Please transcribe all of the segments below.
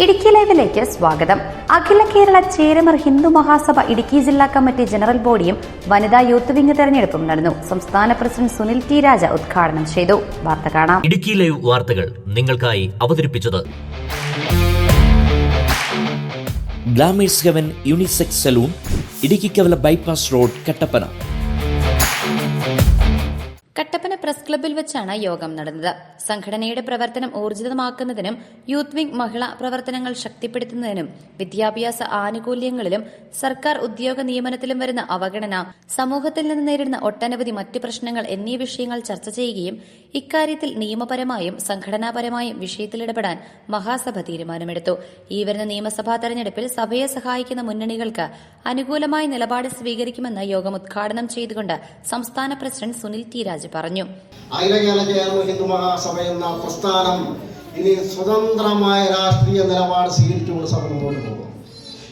ഇടുക്കി ലൈവിലേക്ക് സ്വാഗതം. അഖില കേരള ചേരമർ ഹിന്ദു മഹാസഭ ഇടുക്കി ജില്ലാ കമ്മിറ്റി ജനറൽ ബോഡിയും വനിതാ യൂത്ത് വിംഗ് തെരഞ്ഞെടുപ്പും നടന്നു. സംസ്ഥാന പ്രസിഡന്റ് സുനിൽ ടി രാജ ഉദ്ഘാടനം ചെയ്തു. വാർത്ത കാണാം. ഇടുക്കി ലൈവ് വാർത്തകൾ നിങ്ങൾക്കായി അവതരിപ്പിച്ചത് glamours heaven unisex salon Idukki Kavala bypass road Kattappana. Kattappana press ക്ലബ്ബിൽ വെച്ചാണ് യോഗം നടന്നത്. സംഘടനയുടെ പ്രവർത്തനം ഊർജിതമാക്കുന്നതിനും യൂത്ത് വിംഗ് മഹിളാ പ്രവർത്തനങ്ങൾ ശക്തിപ്പെടുത്തുന്നതിനും വിദ്യാഭ്യാസ ആനുകൂല്യങ്ങളിലും സർക്കാർ ഉദ്യോഗ നിയമനത്തിലും വരുന്ന അവഗണന സമൂഹത്തിൽ നിന്ന് നേരിടുന്ന ഒട്ടനവധി മറ്റ് പ്രശ്നങ്ങൾ എന്നീ വിഷയങ്ങൾ ചർച്ച ചെയ്യുകയും ഇക്കാര്യത്തിൽ നിയമപരമായും സംഘടനാപരമായും വിഷയത്തിലിടപെടാൻ മഹാസഭ തീരുമാനമെടുത്തു. ഈ വരുന്ന നിയമസഭാ തെരഞ്ഞെടുപ്പിൽ സഭയെ സഹായിക്കുന്ന മുന്നണികൾക്ക് അനുകൂലമായ നിലപാട് സ്വീകരിക്കുമെന്ന് യോഗം ഉദ്ഘാടനം ചെയ്തുകൊണ്ട് സംസ്ഥാന പ്രസിഡന്റ് സുനിൽ ടി രാജ് പറഞ്ഞു. ഹിന്ദു മഹാസഭ എന്ന പ്രസ്ഥാനം ഇനി സ്വതന്ത്രമായ രാഷ്ട്രീയ നിലപാട് സ്വീകരിച്ചുകൊണ്ട് സഭ മുമ്പോട്ട് പോകും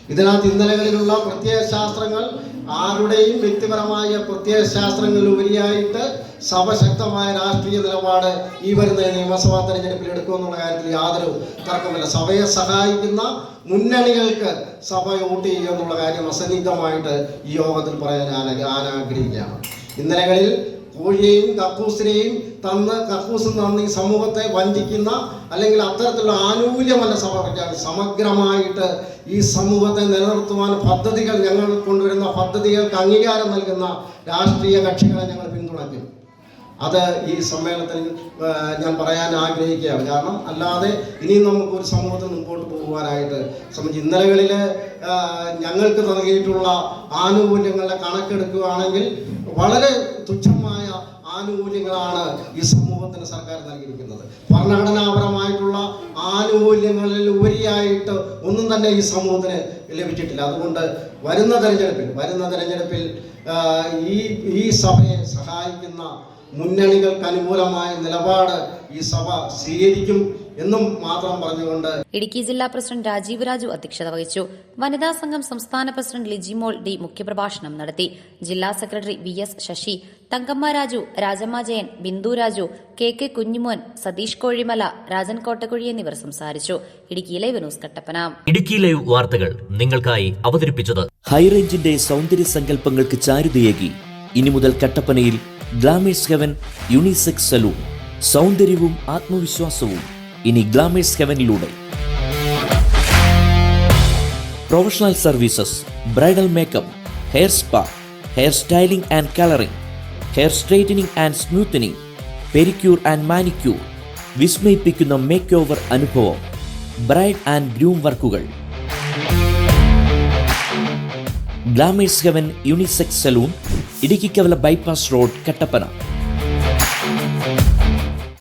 ഇതിനകത്ത് ഇന്നലകളിലുള്ള പ്രത്യയ ശാസ്ത്രങ്ങൾ ആരുടെയും വ്യക്തിപരമായ പ്രത്യയ ശാസ്ത്രങ്ങളിൽ ഉപരിയായിട്ട് സഭശക്തമായ രാഷ്ട്രീയ നിലപാട് ഈ വരുന്ന നിയമസഭാ തെരഞ്ഞെടുപ്പിൽ എടുക്കുമെന്നുള്ള കാര്യത്തിൽ യാതൊരു തർക്കമില്ല സഭയെ സഹായിക്കുന്ന മുന്നണികൾക്ക് സഭ വോട്ട് ചെയ്യുക എന്നുള്ള കാര്യം അസന്നിഗ്ധമായിട്ട് ഈ യോഗത്തിൽ പറയാൻ ഞാൻ ആഗ്രഹിക്കുകയാണ് ഇന്നലകളിൽ കോഴിയെയും കക്കൂസിനെയും തന്ന് കക്കൂസ് തന്ന് ഈ സമൂഹത്തെ വഞ്ചിക്കുന്ന അല്ലെങ്കിൽ അത്തരത്തിലുള്ള ആനുകൂല്യമല്ല സഭ സമഗ്രമായിട്ട് ഈ സമൂഹത്തെ നിലനിർത്തുവാൻ പദ്ധതികൾ ഞങ്ങൾ കൊണ്ടുവരുന്ന പദ്ധതികൾക്ക് അംഗീകാരം നൽകുന്ന രാഷ്ട്രീയ കക്ഷികളെ ഞങ്ങൾ പിന്തുണയ്ക്കും. അത് ഈ സമ്മേളനത്തിൽ ഞാൻ പറയാൻ ആഗ്രഹിക്കുകയാണ്. കാരണം അല്ലാതെ ഇനിയും നമുക്ക് ഒരു സമൂഹത്തിൽ മുമ്പോട്ട് പോകുവാനായിട്ട് സംബന്ധിച്ച് ഇന്നലകളിൽ ഞങ്ങൾക്ക് നൽകിയിട്ടുള്ള ആനുകൂല്യങ്ങളുടെ കണക്കെടുക്കുകയാണെങ്കിൽ വളരെ തുച്ഛമായ ആനുകൂല്യങ്ങളാണ് ഈ സമൂഹത്തിന് സർക്കാർ നൽകിയിരിക്കുന്നത്. ഭരണഘടനാപരമായിട്ടുള്ള ആനുകൂല്യങ്ങളിൽ ഉപരിയായിട്ട് ഒന്നും തന്നെ ഈ സമൂഹത്തിന് ലഭിച്ചിട്ടില്ല. അതുകൊണ്ട് വരുന്ന തെരഞ്ഞെടുപ്പിൽ വരുന്ന തെരഞ്ഞെടുപ്പിൽ ഈ ഈ സഭയെ സഹായിക്കുന്ന മുന്നണികൾക്ക് അനുകൂലമായ നിലപാട് ഈ സഭ സ്വീകരിക്കും എന്നും മാത്രം പറഞ്ഞുകൊണ്ട് ഇടുക്കി ജില്ലാ പ്രസിഡന്റ് രാജീവ് രാജു അധ്യക്ഷത വഹിച്ചു. വനിതാ സംഘം സംസ്ഥാന പ്രസിഡന്റ് ലിജിമോൾ ഡി മുഖ്യപ്രഭാഷണം നടത്തി. ജില്ലാ secretary V S Sasi Thankamma Raju Rajamma Jayan Bindu Raju K K Kunjumon Satheesh Kozhimala Rajan Kottakuzhi എന്നിവർ സംസാരിച്ചു. Idukki live news Kattappana. Idukki live വാർത്തകൾ നിങ്ങൾക്കായി അവതരിപ്പിച്ചത് ഹൈറേഞ്ചിന്റെ സൗന്ദര്യ സങ്കല്പങ്ങൾക്ക് ചാരുതയേകി. ഇനി മുതൽ കട്ടപ്പനയിൽ ഗ്ലാമേഴ്സ് ഹെവൻ യൂണിസെക്സ് സലൂൺ. സൗന്ദര്യവും ആത്മവിശ്വാസവും ഇനി ഗ്ലാമേഴ്സ് ഹെവനിലൂടെ. Professional services bridal makeup hair spa hair styling and colouring hair straightening and smoothening pedicure and manicure വിസ്മയിപ്പിക്കുന്ന make over അനുഭവം ബ്രൈഡ് ആൻഡ് ഗ്രൂം വർക്കുകൾ. Glamours heaven unisex salon Idukki Kavala bypass road Kattappana.